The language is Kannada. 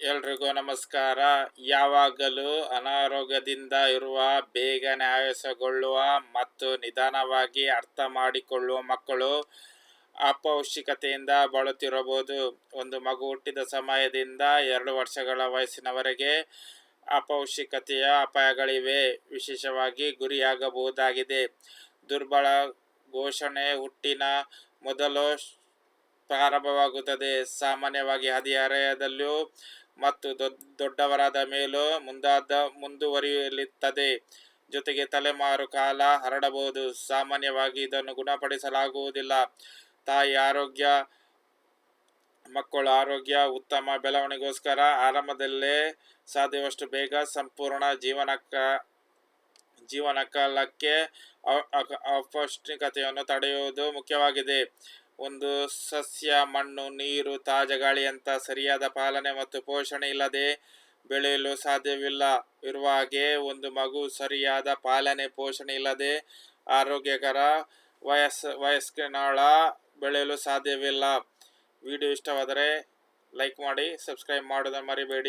ಎಲ್ರಿಗೂ ನಮಸ್ಕಾರ. ಯಾವಾಗಲೂ ಅನಾರೋಗ್ಯದಿಂದ ಇರುವ, ಬೇಗನೆ ಆಯಾಸಗೊಳ್ಳುವ ಮತ್ತು ನಿಧಾನವಾಗಿ ಅರ್ಥ ಮಾಡಿಕೊಳ್ಳುವ ಮಕ್ಕಳು ಅಪೌಷ್ಟಿಕತೆಯಿಂದ ಬಳಲುತ್ತಿರಬಹುದು ಒಂದು ಮಗು ಹುಟ್ಟಿದ ಸಮಯದಿಂದ ಎರಡು ವರ್ಷಗಳ ವಯಸ್ಸಿನವರೆಗೆ ಅಪೌಷ್ಟಿಕತೆಯ ಅಪಾಯಗಳಿವೆ. ವಿಶೇಷವಾಗಿ ಗುರಿಯಾಗಬಹುದಾಗಿದೆ. ದುರ್ಬಲ ಘೋಷಣೆ ಹುಟ್ಟಿನ ಮೊದಲು ಪ್ರಾರಂಭವಾಗುತ್ತದೆ. ಸಾಮಾನ್ಯವಾಗಿ ಹದಿಹರೆಯದಲ್ಲೂ ಮತ್ತು ದೊಡ್- ದೊಡ್ಡವರಾದ ಮೇಲೂ ಮುಂದಾದ ಮುಂದುವರಿಯಲಿತ್ತದೆ. ಜೊತೆಗೆ ತಲೆಮಾರು ಕಾಲ ಹರಡಬಹುದು. ಸಾಮಾನ್ಯವಾಗಿ ಇದನ್ನು ಗುಣಪಡಿಸಲಾಗುವುದಿಲ್ಲ. ತಾಯಿ ಆರೋಗ್ಯ, ಮಕ್ಕಳ ಆರೋಗ್ಯ, ಉತ್ತಮ ಬೆಳವಣಿಗೆಗೋಸ್ಕರ ಆರಂಭದಲ್ಲೇ ಸಾಧ್ಯವಷ್ಟು ಬೇಗ ಸಂಪೂರ್ಣ ಜೀವನಕ್ಕ ಜೀವನಕಾಲಕ್ಕೆ ಅಪೌಷ್ಟಿಕತೆಯನ್ನು ತಡೆಯುವುದು ಮುಖ್ಯವಾಗಿದೆ. ಒಂದು ಸಸ್ಯ, ಮಣ್ಣು, ನೀರು, ತಾಜಾ ಅಂತ ಸರಿಯಾದ ಪಾಲನೆ ಮತ್ತು ಪೋಷಣೆ ಇಲ್ಲದೆ ಬೆಳೆಯಲು ಸಾಧ್ಯವಿಲ್ಲ. ಇರುವ ಹಾಗೆ ಒಂದು ಮಗು ಸರಿಯಾದ ಪಾಲನೆ, ಪೋಷಣೆ ಇಲ್ಲದೆ ಆರೋಗ್ಯಕರ ವಯಸ್ಸು ವಯಸ್ಕನಾಳ ಬೆಳೆಯಲು ಸಾಧ್ಯವಿಲ್ಲ. ವಿಡಿಯೋ ಇಷ್ಟವಾದರೆ ಲೈಕ್ ಮಾಡಿ, ಸಬ್ಸ್ಕ್ರೈಬ್ ಮಾಡೋದನ್ನು ಮರಿಬೇಡಿ.